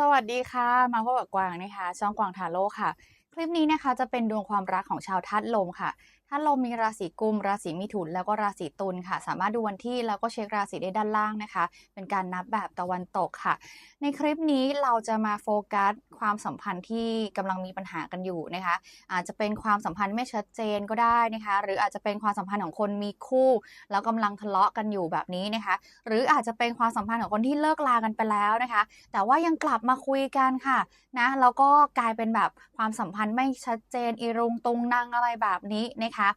สวัสดีค่ะ มาพบกับกวางนะคะ ช่องกวางทาโร่ค่ะ คลิปนี้นะคะจะเป็นดวงความรักของชาวธาตุลมค่ะธาตุลมมีราศีกุม ราศีมิถุน แล้วก็ราศีตุลค่ะ สามารถดูวันที่แล้วก็เช็คราศีได้ด้านล่างนะคะ เป็นการนับแบบตะวันตกค่ะ ในคลิปนี้เราจะมาโฟกัส ความสัมพันธ์ที่กำลังมีปัญหากันอยู่นะคะ อาจจะเป็นความสัมพันธ์ไม่ชัดเจนก็ได้นะคะ หรืออาจจะเป็นความสัมพันธ์ของคนมีคู่ แล้วกำลังทะเลาะกันอยู่แบบนี้นะคะ หรืออาจจะเป็นความสัมพันธ์ของคนที่เลิกลากันไปแล้วนะคะ แต่ว่ายังกลับมาคุยกันค่ะนะแล้วก็กลายเป็นแบบความสัมพันธ์ไม่ชัดเจนอีรุงตุงนางอะไรแบบนี้นะคะ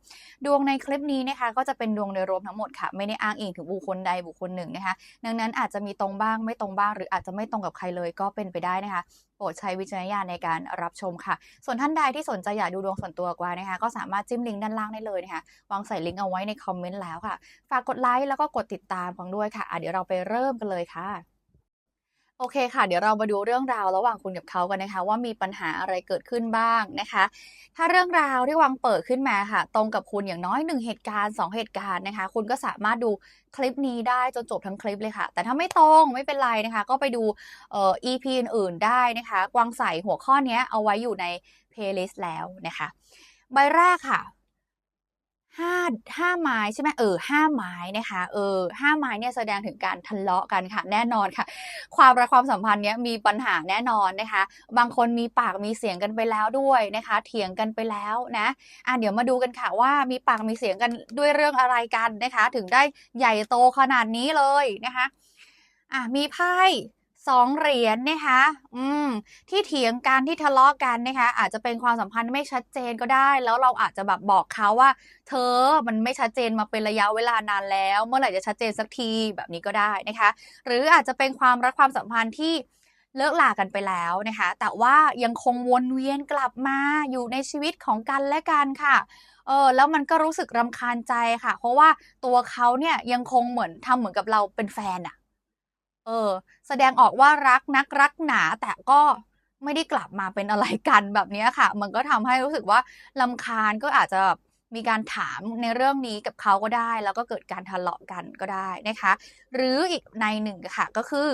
ดวงในคลิปนี้นะคะ ก็จะเป็นดวงโดยรวมทั้งหมดค่ะ ไม่ได้อ้างอิงถึงบุคคลใดบุคคลหนึ่งนะคะ ดังนั้นอาจจะมีตรงบ้างไม่ตรงบ้าง หรืออาจจะไม่ตรงกับใครเลยก็เป็นไปได้นะคะ ปรดใช้วิจารณญาณในการรับชมค่ะ ส่วนท่านใดที่สนใจอยากดูดวงส่วนตัวกว่านะคะ ก็สามารถจิ้มลิงก์ด้านล่างได้เลยนะคะวางใส่ลิงก์เอาไว้ในคอมเมนต์แล้วค่ะ ฝากกดไลค์แล้วก็กดติดตามฟังด้วยค่ะอะเดี๋ยวเราไปเริ่มกันเลยค่ะ โอเคค่ะ เดี๋ยวเรามาดูเรื่องราวระหว่างคุณกับเขากันนะคะ ว่ามีปัญหาอะไรเกิดขึ้นบ้างนะคะ ถ้าเรื่องราวที่วางเปิดขึ้นมาค่ะ ตรงกับคุณอย่างน้อย1เหตุการณ์2เหตุการณ์นะคะ คุณก็สามารถดูคลิปนี้ได้จนจบทั้งคลิปเลยค่ะ แต่ถ้าไม่ตรงไม่เป็นไรนะคะ ก็ไปดูเอ่อ EP อื่นๆได้นะคะกวางใส่หัวข้อนี้เอาไว้อยู่ใน playlist แล้วนะคะ ใบแรกค่ะ ห้าห้าไม้ใช่ไหมเออห้าไม้นะคะเออห้าไม้เนี่ยแสดงถึงการทะเลาะกันค่ะ แน่นอนค่ะ ความรักความสัมพันธ์เนี้ยมีปัญหาแน่นอนนะคะ บางคนมีปากมีเสียงกันไปแล้วด้วยนะคะ เถียงกันไปแล้วนะอะเดี๋ยวมาดูกันค่ะว่ามีปากมีเสียงกันด้วยเรื่องอะไรกันนะคะ ถึงได้ใหญ่โตขนาดนี้เลยนะคะอะมีไพ่ สองเหรียญนะคะ อืม ที่เถียงกันที่ทะเลาะกันนะคะ อาจจะเป็นความสัมพันธ์ไม่ชัดเจนก็ได้ แล้วเราอาจจะแบบบอกเขาว่า เธอมันไม่ชัดเจนมาเป็นระยะเวลานานแล้ว เมื่อไหร่จะชัดเจนสักทีแบบนี้ก็ได้นะคะ หรืออาจจะเป็นความรักความสัมพันธ์ที่เลิกลากันไปแล้วนะคะ แต่ว่ายังคงวนเวียนกลับมาอยู่ในชีวิตของกันและกันค่ะเออแล้วมันก็รู้สึกรำคาญใจค่ะ เพราะว่าตัวเขาเนี่ยยังคงเหมือนทำเหมือนกับเราเป็นแฟนอะ เออ แสดงออกว่ารักนักรักหนา แต่ก็ไม่ได้กลับมาเป็นอะไรกันแบบนี้ค่ะ มันก็ทำให้รู้สึกว่าลำคาญก็อาจจะมีการถามในเรื่องนี้กับเขาก็ได้ แล้วก็เกิดการทะเลาะกันก็ได้นะคะ หรืออีกในหนึ่งค่ะก็คือ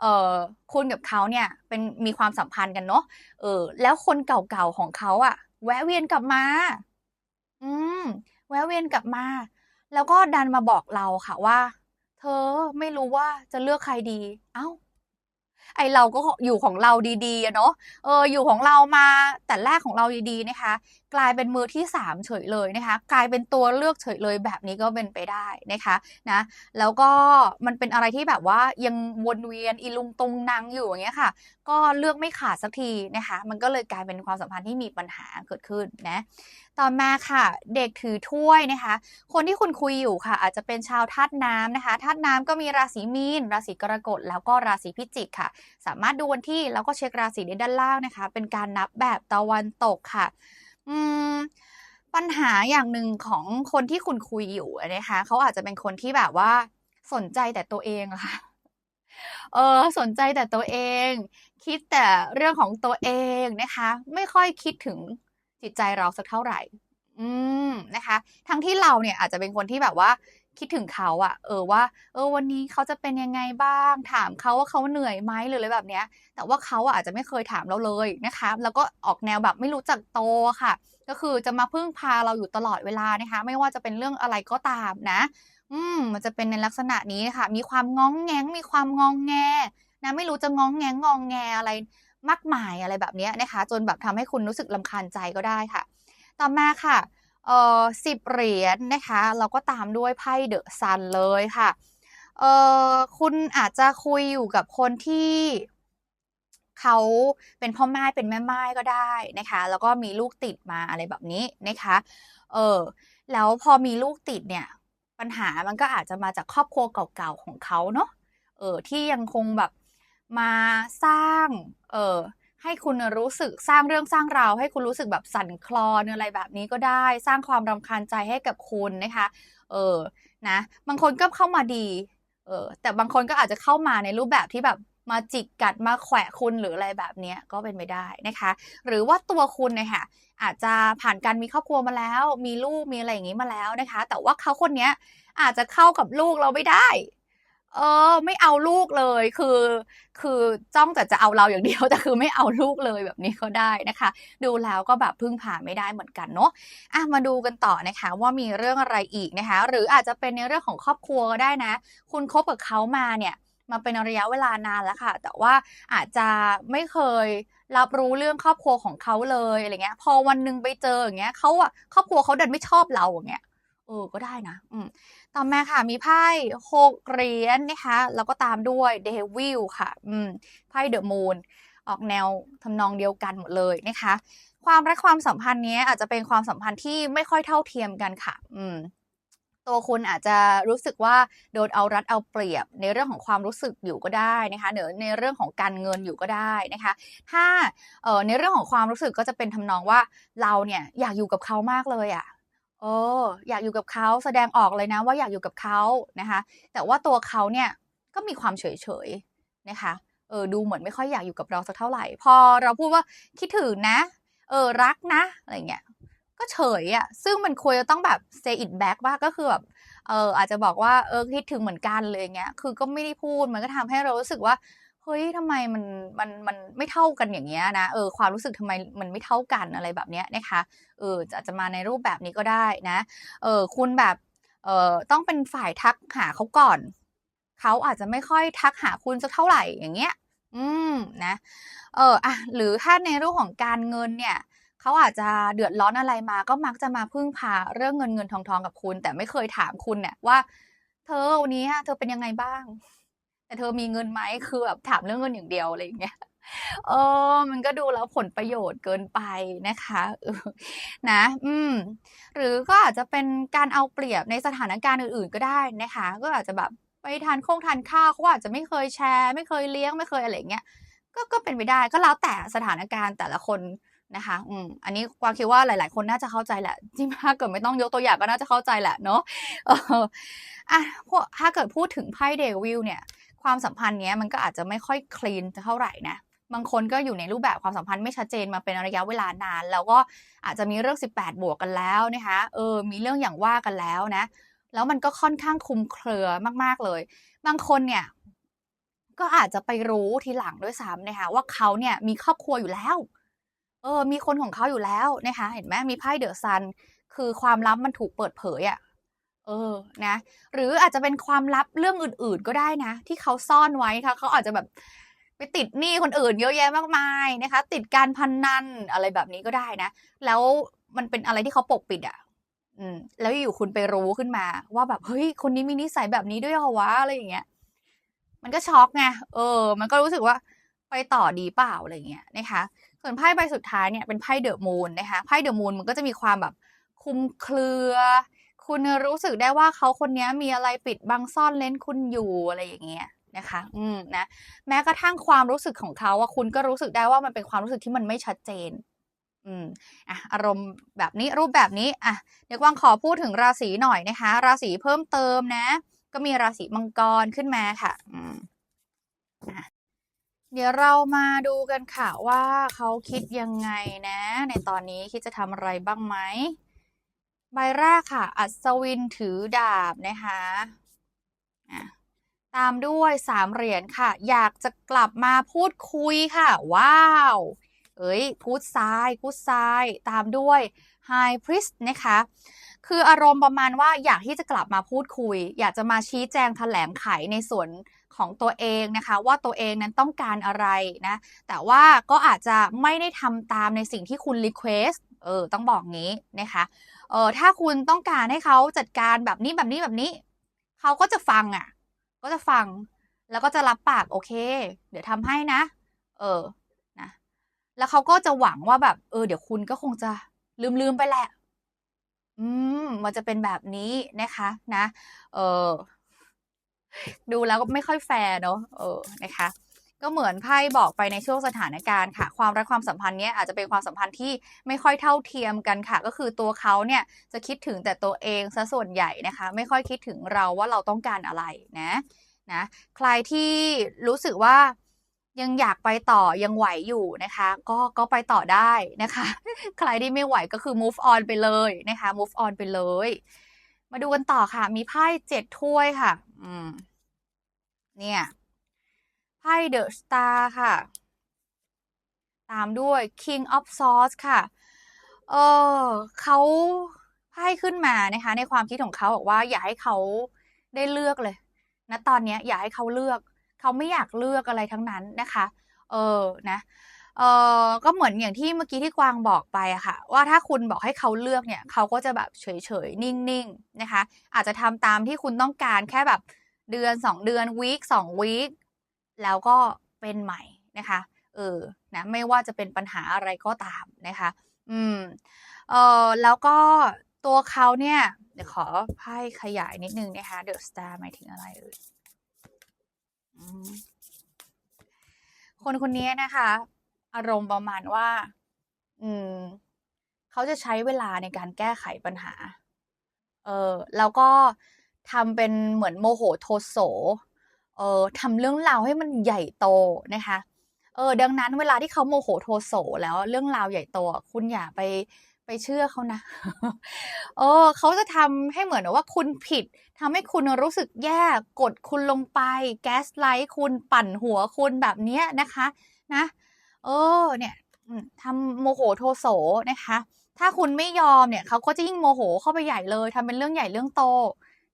เออคุณกับเขาเนี่ยเป็นมีความสัมพันธ์กันเนาะเออแล้วคนเก่าๆของเขาอะแวะเวียนกลับมา อืม แวะเวียนกลับมา แล้วก็ดันมาบอกเราค่ะว่า เธอไม่รู้ว่าจะเลือกใครดี เอ้า ไอเราก็อยู่ของเราดีๆอะเนาะ เออ อยู่ของเรามาแต่แรกของเราดีๆนะคะกลายเป็นมือที่สามเฉยเลยนะคะ กลายเป็นตัวเลือกเฉยเลยแบบนี้ก็เป็นไปได้นะคะนะแล้วก็มันเป็นอะไรที่แบบว่ายังวนเวียนอีลุงตุงนางอยู่อย่างเงี้ยค่ะ ก็เลือกไม่ขาดสักทีนะคะ มันก็เลยกลายเป็นความสัมพันธ์ที่มีปัญหาเกิดขึ้นนะต่อมาค่ะ เด็กถือถ้วยนะคะ คนที่คุณคุยอยู่ค่ะ อาจจะเป็นชาวธาตุน้ำนะคะธาตุน้ำก็มีราศีมีน ราศีกรกฎแล้วก็ราศีพิจิกค่ะ สามารถดูวันที่แล้วก็เช็คราศีได้ด้านล่างนะคะ เป็นการนับแบบตะวันตกค่ะ อืม ปัญหาอย่างหนึ่งของคนที่คุณคุยอยู่นะคะเขาอาจจะเป็นคนที่แบบว่าสนใจแต่ตัวเองค่ะ เออ สนใจแต่ตัวเอง คิดแต่เรื่องของตัวเองนะคะ ไม่ค่อยคิดถึงจิตใจเราสักเท่าไหร่ อืมนะคะ ทั้งที่เราเนี่ยอาจจะเป็นคนที่แบบว่า คิดถึงเขาอะเออว่า เออวันนี้เขาจะเป็นยังไงบ้าง ถามเขาว่าเขาเหนื่อยไหมหรืออะไรแบบเนี้ย แต่ว่าเขาอะอาจจะไม่เคยถามเราเลยนะคะ แล้วก็ออกแนวแบบไม่รู้จักโตค่ะ ก็คือจะมาพึ่งพาเราอยู่ตลอดเวลานะคะ ไม่ว่าจะเป็นเรื่องอะไรก็ตามนะ อืม มันจะเป็นในลักษณะนี้ค่ะ มีความง้องแง้งมีความงองแงนะไม่รู้จะง้องแง้งงองแงอะไรมากมายอะไรแบบเนี้ยนะคะ จนแบบทำให้คุณรู้สึกรำคาญใจก็ได้ค่ะ ต่อมาค่ะ เอ่อ10เหรียญนะคะแล้วก็ตามด้วยไพ่เดอะซันเลยค่ะเอ่อคุณอาจจะคุยอยู่กับคนที่เขาเป็นพ่อแม่เป็นแม่ม่ายก็ได้นะคะ แล้วก็มีลูกติดมาอะไรแบบนี้นะคะเออแล้วพอมีลูกติดเนี่ย ปัญหามันก็อาจจะมาจากครอบครัวเก่าๆของเขาเนาะเออที่ยังคงแบบมาสร้างเอ่อ ให้คุณรู้สึกสร้างเรื่องสร้างราว ให้คุณรู้สึกแบบสั่นคลอนอะไรแบบนี้ก็ได้ สร้างความรำคาญใจให้กับคุณนะคะ เออนะบางคนก็เข้ามาดี เออแต่บางคนก็อาจจะเข้ามาในรูปแบบที่แบบมาจิกกัดมาแขวะคุณหรืออะไรแบบนี้ก็เป็นไปได้นะคะ หรือว่าตัวคุณเนี่ยค่ะอาจจะผ่านการมีครอบครัวมาแล้ว มีลูกมีอะไรอย่างงี้มาแล้วนะคะ แต่ว่าเขาคนเนี้ยอาจจะเข้ากับลูกเราไม่ได้ เออ ไม่เอาลูกเลยคือ คือจ้องแต่จะเอาเราอย่างเดียวแต่คือไม่เอาลูกเลยแบบนี้ก็ได้นะคะ ดูแล้วก็แบบพึ่งพานไม่ได้เหมือนกันเนาะอะมาดูกันต่อนะคะ ว่ามีเรื่องอะไรอีกนะคะ หรืออาจจะเป็นในเรื่องของครอบครัวก็ได้นะ คุณคบกับเขามาเนี่ยมาเป็นระยะเวลานานแล้วค่ะ แต่ว่าอาจจะไม่เคยรับรู้เรื่องครอบครัวของเขาเลยอะไรเงี้ย พอวันหนึ่งไปเจออย่างเงี้ยเขาอะครอบครัวเขาดันไม่ชอบเราอย่างเงี้ย เออ ก็ได้นะ อืม ต่อมาค่ะ มีไพ่หกเหรียญนะคะ แล้วก็ตามด้วยเดวิลค่ะ อืม ไพ่เดอะมูน ออกแนวทำนองเดียวกันหมดเลยนะคะ ความรักความสัมพันธ์เนี้ยอาจจะเป็นความสัมพันธ์ที่ไม่ค่อยเท่าเทียมกันค่ะ อืม ตัวคุณอาจจะรู้สึกว่าโดนเอารัดเอาเปรียบ ในเรื่องของความรู้สึกอยู่ก็ได้นะคะหรือในเรื่องของการเงินอยู่ก็ได้นะคะ ถ้าเอ่อในเรื่องของความรู้สึกก็จะเป็นทำนองว่าเราเนี่ยอยากอยู่กับเขามากเลยอะ่ะ เอออยากอยู่กับเขาแสดงออกเลยนะว่าอยากอยู่กับเขานะคะ แต่ว่าตัวเขาเนี่ยก็มีความเฉยเฉยนะคะเออดูเหมือนไม่ค่อยอยากอยู่กับเราสักเท่าไหร่ พอเราพูดว่าคิดถึงนะ เออรักนะอะไรเงี้ยก็เฉยอะซึ่งมันควรจะต้องแบบ say it back ว่าก็คือแบบเอออาจจะบอกว่าเออคิดถึงเหมือนกันเลยเงี้ยคือก็ไม่ได้พูดมันก็ทำให้เรารู้สึกว่า เฮ้ยทำไมมันมันมันไม่เท่ากันอย่างเงี้ยนะเออความรู้สึกทำไมมันไม่เท่ากันอะไรแบบเนี้ยนะคะเอออาจะมาในรูปแบบนี้ก็ได้นะเออคุณแบบเออต้องเป็นฝ่ายทักหาเขาก่อน เขาอาจจะไม่ค่อยทักหาคุณสักเท่าไหร่อย่างเงี้ย อืมนะเอออะหรือถ้าในเรื่องของการเงินเนี่ยเขาอาจจะเดือดร้อนอะไรมา ก็มักจะมาพึ่งพาเรื่องเงินเงินทองทองกับคุณ แต่ไม่เคยถามคุณเนี่ยว่า เธอวันนี้เธอเป็นยังไงบ้าง แต่เธอมีเงินไหมคือแบบถามเรื่องเงินอย่างเดียวอะไรอย่างเงี้ยเออ มันก็ดูแล้วผลประโยชน์เกินไปนะคะนะ อืม หรือก็อาจจะเป็นการเอาเปรียบในสถานการณ์อื่นๆก็ได้นะคะ ก็อาจจะแบบไปทานโค้งทานข้าวเขาอาจจะไม่เคยแชร์ ไม่เคยเลี้ยงไม่เคยอะไรอย่างเงี้ยก็ก็เป็นไปได้ก็แล้วแต่สถานการณ์แต่ละคนนะคะ อืม อันนี้กวางคิดว่าหลาย ๆ คนน่าจะเข้าใจแหละจริงถ้าเกิดไม่ต้องยกตัวอย่างก็น่าจะเข้าใจแหละเนาะเอออะถ้าเกิดพูดถึงไพ่เดวิลเนี่ย ความสัมพันธ์เนี้ยมันก็อาจจะไม่ค่อยคลีนเท่าไหร่นะบางคนก็อยู่ในรูปแบบความสัมพันธ์ไม่ชัดเจนมาเป็นระยะเวลานาน แล้วก็อาจจะมีเรื่อง 18 บวกกันแล้วนะคะเออมีเรื่องอย่างว่ากันแล้วนะ แล้วมันก็ค่อนข้างคลุมเครือมาก ๆเลย บางคนเนี่ยก็อาจจะไปรู้ทีหลังด้วยซ้ำนะคะว่าเขาเนี่ยมีครอบครัวอยู่แล้ว เออ มีคนของเขาอยู่แล้วนะคะ เห็นไหมมีไพ่เดอะซัน คือความลับมันถูกเปิดเผยอะ่ะ เออนะ หรืออาจจะเป็นความลับเรื่องอื่น ๆ ก็ได้นะ ที่เขาซ่อนไว้ค่ะเขาอาจจะแบบไปติดหนี้คนอื่นเยอะแยะมากมายนะคะ ติดการพนนันอะไรแบบนี้ก็ได้นะ แล้วมันเป็นอะไรที่เขาปกปิดอะ่ะอืมแล้วอยู่คุณไปรู้ขึ้นมา ว่าแบบเฮ้ยคนนี้มีนิสัยแบบนี้ด้วยเหรอวะอะไรอย่างเงี้ย มันก็ช็อกไงเออ มันก็รู้สึกว่าไปต่อดีเปล่าอะไรเงี้ยนะคะ ส่วนไพ่ใบสุดท้ายเนี่ยเป็นไพ่เดอะมูนนะคะไพ่เดอะมูนมันก็จะมีความแบบคุมเครือ คุณรู้สึกได้ว่าเขาคนนี้มีอะไรปิดบังซ่อนเลนคุณอยู่อะไรอย่างเงี้ยนะคะ อืมนะ แม้กระทั่งความรู้สึกของเขาอะคุณก็รู้สึกได้ว่ามันเป็นความรู้สึกที่มันไม่ชัดเจน อืมอะอารมณ์แบบนี้รูปแบบนี้อะเดี๋ยวกวางขอพูดถึงราศีหน่อยนะคะ ราศีเพิ่มเติมนะ ก็มีราศีมังกรขึ้นมาค่ะ อืมอะเดี๋ยวเรามาดูกันค่ะว่าเขาคิดยังไงนะ ในตอนนี้คิดจะทำอะไรบ้างไหม ใบแรกค่ะ อัศวินถือดาบนะคะตามด้วยสามเหรียญค่ะ อยากจะกลับมาพูดคุยค่ะ ว้าว เอ้ยกูดซ้ายกูดซ้าย ตามด้วยไฮพริสนะคะ คืออารมณ์ประมาณว่าอยากที่จะกลับมาพูดคุย อยากจะมาชี้แจงแถลงไขในส่วนของตัวเองนะคะ ว่าตัวเองนั้นต้องการอะไรนะ แต่ว่าก็อาจจะไม่ได้ทำตามในสิ่งที่คุณรีเควสเออ ต้องบอกงี้นะคะ เออถ้าคุณต้องการให้เขาจัดการแบบนี้แบบนี้แบบนี้ เขาก็จะฟังอะ ก็จะฟัง แล้วก็จะรับปากโอเค เดี๋ยวทำให้นะ เออนะแล้วเขาก็จะหวังว่าแบบ เออ เดี๋ยวคุณก็คงจะลืมลืมไปแหละ อืม มันจะเป็นแบบนี้นะคะ นะ เออดูแล้วก็ไม่ค่อยแฟร์เนาะเออนะคะ ก็เหมือนไพ่บอกไปในช่วงสถานการณ์ค่ะ ความรักความสัมพันธ์เนี้ยอาจจะเป็นความสัมพันธ์ที่ไม่ค่อยเท่าเทียมกันค่ะ ก็คือตัวเขาเนี่ยจะคิดถึงแต่ตัวเองซะส่วนใหญ่นะคะ ไม่ค่อยคิดถึงเราว่าเราต้องการอะไรนะนะใครที่รู้สึกว่ายังอยากไปต่อยังไหวอยู่นะคะ ก็ก็ไปต่อได้นะคะ ใครที่ไม่ไหวก็คือ move on ไปเลยนะคะ move on ไปเลย มาดูกันต่อค่ะ มีไพ่เจ็ดถ้วยค่ะ อืม เนี่ย ไพ่เดอะสตาร์ค่ะ ตามด้วย King of Swords ค่ะ เออเขาไพ่ขึ้นมานะคะ ในความคิดของเขาบอกว่า อย่าให้เขาได้เลือกเลยนะตอนนี้อย่าให้เขาเลือก เขาไม่อยากเลือกอะไรทั้งนั้นนะคะ เออนะเออก็เหมือนอย่างที่เมื่อกี้ที่กวางบอกไปอะค่ะ ว่าถ้าคุณบอกให้เขาเลือกเนี่ย เขาก็จะแบบเฉยๆ นิ่งๆ นะคะ อาจจะทำตามที่คุณต้องการแค่แบบเดือนสองเดือนวีคสองวีค แล้วก็เป็นใหม่นะคะเออนะไม่ว่าจะเป็นปัญหาอะไรก็ตามนะคะ อืมเออแล้วก็ตัวเขาเนี่ยเดี๋ยวขอไพ่ขยายนิดนึงนะคะ The Star หมายถึงอะไรเอ่ยคนคนนี้นะคะ อารมณ์ประมาณว่า อืมเขาจะใช้เวลาในการแก้ไขปัญหา เออแล้วก็ทำเป็นเหมือนโมโหโทโส เออทำเรื่องราวให้มันใหญ่โตนะคะเออดังนั้นเวลาที่เขาโมโหโทโสแล้วเรื่องราวใหญ่โตอะคุณอย่าไปไปเชื่อเขานะเออเขาจะทำให้เหมือนว่าคุณผิดทำให้คุณรู้สึกแย่กดคุณลงไป แก๊สไลท์คุณปั่นหัวคุณแบบเนี้ยนะคะ นะเออเนี่ยทำโมโหโทโสนะคะ ถ้าคุณไม่ยอมเนี่ยเขาก็จะยิ่งโมโหเข้าไปใหญ่เลยทำเป็นเรื่องใหญ่เรื่องโต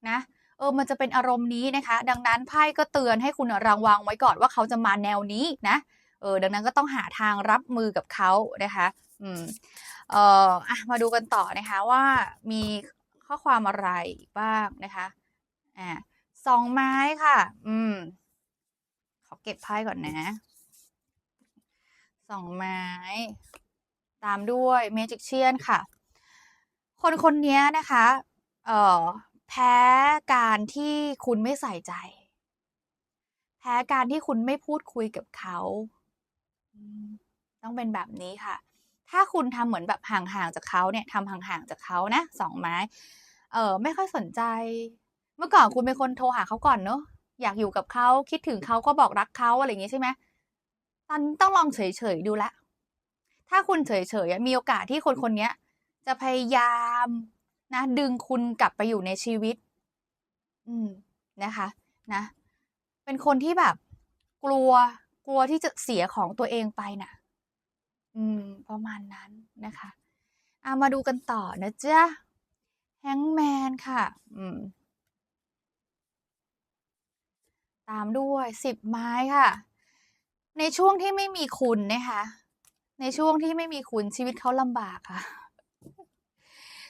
นะ เออมันจะเป็นอารมณ์นี้นะคะ ดังนั้นไพ่ก็เตือนให้คุณระวังไว้ก่อนว่าเขาจะมาแนวนี้นะเออดังนั้นก็ต้องหาทางรับมือกับเขานะคะอืมเอ่ออะมาดูกันต่อนะคะว่ามีข้อความอะไรบ้างนะคะอ่าสองไม้ค่ะ อืม ขอเก็บไพ่ก่อนนะสองไม้ ตามด้วยเมจิกเชียนค่ะ คนคนนี้นะคะ เอ่อ แพ้การที่คุณไม่ใส่ใจ แพ้การที่คุณไม่พูดคุยกับเขา ต้องเป็นแบบนี้ค่ะ ถ้าคุณทำเหมือนแบบห่างๆจากเขาเนี่ยทำห่างๆจากเขานะสองไม้ เออไม่ค่อยสนใจ เมื่อก่อนคุณเป็นคนโทรหาเขาก่อนเนอะอยากอยู่กับเขาคิดถึงเขาก็บอกรักเขาอะไรอย่างงี้ใช่ไหมตอนต้องลองเฉยๆดูละ ถ้าคุณเฉยๆมีโอกาสที่คนคนนี้จะพยายาม นะ ดึงคุณกลับไปอยู่ในชีวิต อืมนะคะนะ เป็นคนที่แบบ กลัวกลัวที่จะเสียของตัวเองไปน่ะ อืม ประมาณนั้นนะคะอามาดูกันต่อนะจ๊ะแฮงแมนค่ะ อืม ตามด้วยสิบไม้ค่ะ ในช่วงที่ไม่มีคุณนะคะ ในช่วงที่ไม่มีคุณชีวิตเขาลำบากค่ะ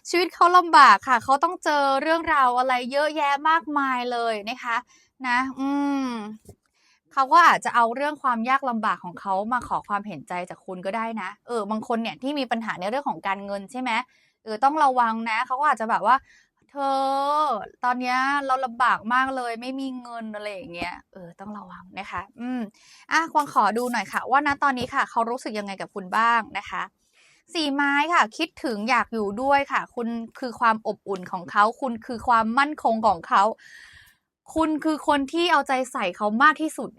ชีวิตเขาลำบากค่ะ เขาต้องเจอเรื่องราวอะไรเยอะแยะมากมายเลยนะคะ นะ อืมเขาก็อาจจะเอาเรื่องความยากลำบากของเขามาขอความเห็นใจจากคุณก็ได้นะ เออบางคนเนี่ยที่มีปัญหาในเรื่องของการเงินใช่ไหมเออต้องระวังนะ เขาก็อาจจะแบบว่า เธอ ตอนนี้เราลำบากมากเลย ไม่มีเงินอะไรอย่างเงี้ย เออต้องระวังนะคะ อืมอะกวางขอดูหน่อยค่ะ ว่าณตอนนี้ค่ะ เขารู้สึกยังไงกับคุณบ้างนะคะ สี่ไม้ค่ะ คิดถึงอยากอยู่ด้วยค่ะ คุณคือความอบอุ่นของเขา คุณคือความมั่นคงของเขา คุณคือคนที่เอาใจใส่เขามากที่สุด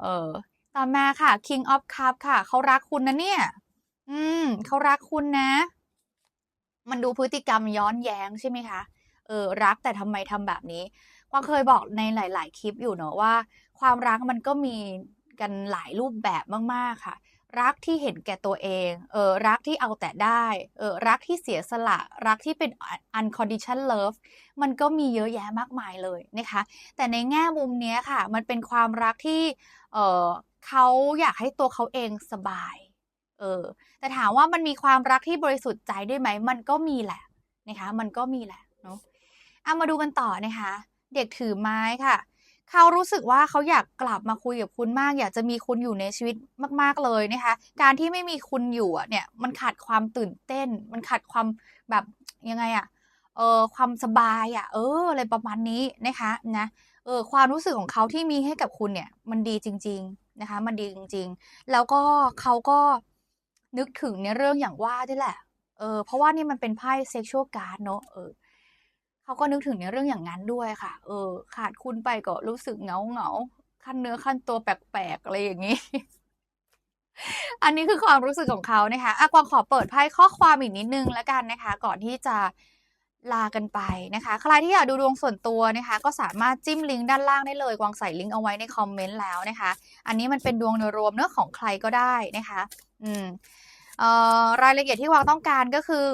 เออต่อมาค่ะ King of Cup ค่ะ เขารักคุณนะเนี่ย อืม เขารักคุณนะ มันดูพฤติกรรมย้อนแย้งใช่ไหมคะ เออ รักแต่ทำไมทำแบบนี้กวางเคยบอกในหลาย ๆ คลิปอยู่เนอะว่า ความรักมันก็มีกันหลายรูปแบบมาก ๆ ค่ะ รักที่เห็นแก่ตัวเองเออรักที่เอาแต่ได้เออรักที่เสียสละ รักที่เป็น unconditional love มันก็มีเยอะแยะมากมายเลยนะคะ แต่ในแง่มุมนี้ค่ะ มันเป็นความรักที่เออเขาอยากให้ตัวเขาเองสบายเออแต่ถามว่ามันมีความรักที่บริสุทธิ์ใจด้วยไหม มันก็มีแหละนะคะ มันก็มีแหละเนาะเอามาดูกันต่อนะคะ เด็กถือไม้ค่ะ เขารู้สึกว่าเขาอยากกลับมาคุยกับคุณมาก อยากจะมีคุณอยู่ในชีวิตมาก ๆเลยนะคะ การที่ไม่มีคุณอยู่อะเนี่ยมันขาดความตื่นเต้น มันขาดความแบบยังไงอะเออความสบายอะเอออะไรประมาณนี้นะคะนะเออความรู้สึกของเขาที่มีให้กับคุณเนี่ยมันดีจริง ๆนะคะ มันดีจริง ๆ แล้วก็เขาก็นึกถึงในเรื่องอย่างว่าด้วยแหละเออเพราะว่านี่มันเป็นไพ่ sexual card เนอะเออ เขาก็นึกถึงในเรื่องอย่างนั้นด้วยค่ะ เออ ขาดคุณไปก็รู้สึกเหงาเงาๆขั้นเนื้อขั้นตัวแปลกๆอะไรอย่างนี้ อันนี้คือความรู้สึกของเขานะคะอะกวางขอเปิดไพ่ข้อความอีกนิดนึงแล้วกันนะคะ ก่อนที่จะลากันไปนะคะ ใครที่อยากดูดวงส่วนตัวนะคะ ก็สามารถจิ้มลิงก์ด้านล่างได้เลยกวางใส่ลิงก์เอาไว้ในคอมเมนต์แล้วนะคะ อันนี้มันเป็นดวงโดยรวมเนื้อของใครก็ได้นะคะ อืมเอ่อรายละเอียดที่วางต้องการก็คือ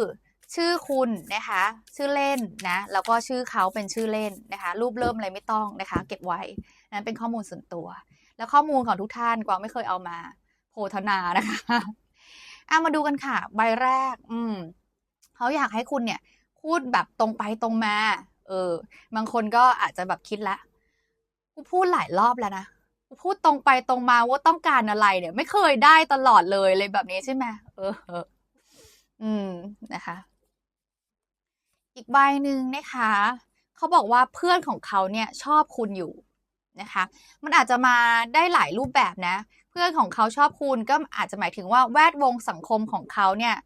ชื่อคุณนะคะ ชื่อเล่นนะแล้วก็ชื่อเขาเป็นชื่อเล่นนะคะ รูปเริ่มอะไรไม่ต้องนะคะ เก็บไว้นั้นเป็นข้อมูลส่วนตัว แล้วข้อมูลของทุกท่านกวางไม่เคยเอามาโพธนานะคะเอามาดูกันค่ะ ใบแรก อืมเขาอยากให้คุณเนี่ย พูดแบบตรงไปตรงมา เออ บางคนก็อาจจะแบบคิดละกูพูดหลายรอบแล้วนะกูพูดตรงไปตรงมาว่าต้องการอะไร เนี่ย ไม่เคยได้ตลอดเลยเลยแบบนี้ใช่ไหมเออเอออืมนะคะ อีกใบหนึ่งนะคะเขาบอกว่าเพื่อนของเขาเนี่ยชอบคุณอยู่นะคะ มันอาจจะมาได้หลายรูปแบบนะ เพื่อนของเขาชอบคุณก็อาจจะหมายถึงว่าแวดวงสังคมของเขาเนี่ย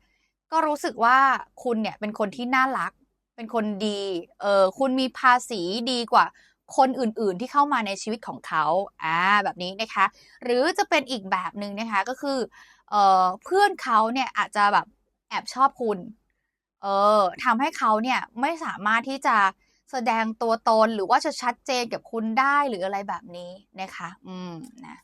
ก็รู้สึกว่าคุณเนี่ยเป็นคนที่น่ารัก เป็นคนดี เออคุณมีภาษีดีกว่าคนอื่นๆที่เข้ามาในชีวิตของเขาอ่าแบบนี้นะคะ หรือจะเป็นอีกแบบหนึ่งนะคะก็คือเออเพื่อนเขาเนี่ยอาจจะแบบแอบชอบคุณ เออทำให้เขาเนี่ยไม่สามารถที่จะแสดงตัวตนหรือว่าจะชัดเจนกับคุณได้หรืออะไรแบบนี้นะคะ อืมนะ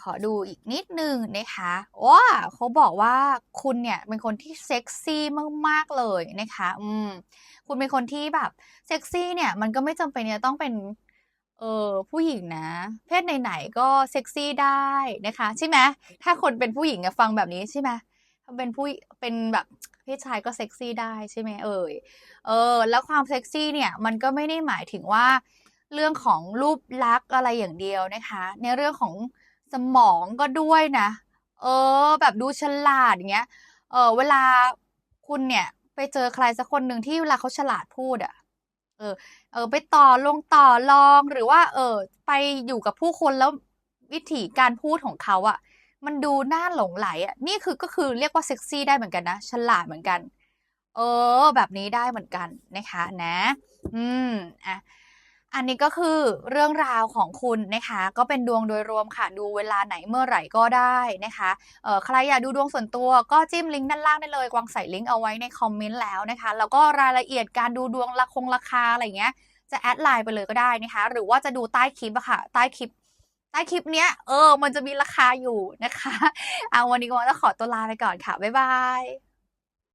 ขอดูอีกนิดนึงนะคะว้าเขาบอกว่าคุณเนี่ยเป็นคนที่เซ็กซี่มากๆเลยนะคะ อืม คุณเป็นคนที่แบบเซ็กซี่เนี่ย มันก็ไม่จำเป็นจะต้องเป็น เออผู้หญิงนะ เพศไหนๆก็เซ็กซี่ได้นะคะ ใช่ไหมถ้าคนเป็นผู้หญิงฟังแบบนี้ใช่ไหม ถ้าเป็นผู้เป็นแบบเพศชายก็เซ็กซี่ได้ใช่ไหมเอ่ยเออ แล้วความเซ็กซี่เนี่ยมันก็ไม่ได้หมายถึงว่า เรื่องของรูปลักษณ์อะไรอย่างเดียวนะคะ ในเรื่องของสมองก็ด้วยนะ เออ แบบดูฉลาดอย่างเงี้ย เออเวลาคุณเนี่ย ไปเจอใครสักคนหนึ่งที่เวลาเขาฉลาดพูดอะเออ เออ ไปต่อลงต่อรองหรือว่า เออ ไปอยู่กับผู้คนแล้ววิธีการพูดของเขาอะ มันดูน่าหลงไหลอะนี่คือก็คือเรียกว่าเซ็กซี่ได้เหมือนกันนะฉลาดเหมือนกัน เออ แบบนี้ได้เหมือนกันนะคะนะ อืมอะอันนี้ก็คือเรื่องราวของคุณนะคะ ก็เป็นดวงโดยรวมค่ะ ดูเวลาไหนเมื่อไหร่ก็ได้นะคะเออใครอยากดูดวงส่วนตัวก็จิ้มลิงก์ด้านล่างได้เลย กวางใส่ลิงก์เอาไว้ในคอมเมนต์แล้วนะคะ แล้วก็รายละเอียดการดูดวงราคงราคาอะไรเงี้ยจะแอดไลน์ไปเลยก็ได้นะคะ หรือว่าจะดูใต้คลิปอะค่ะ ใต้คลิป ใต้คลิปเนี้ยเออ มันจะมีราคาอยู่นะคะ เอาวันนี้ก็ต้องขอตัวลาไปก่อนค่ะ บ๊ายบาย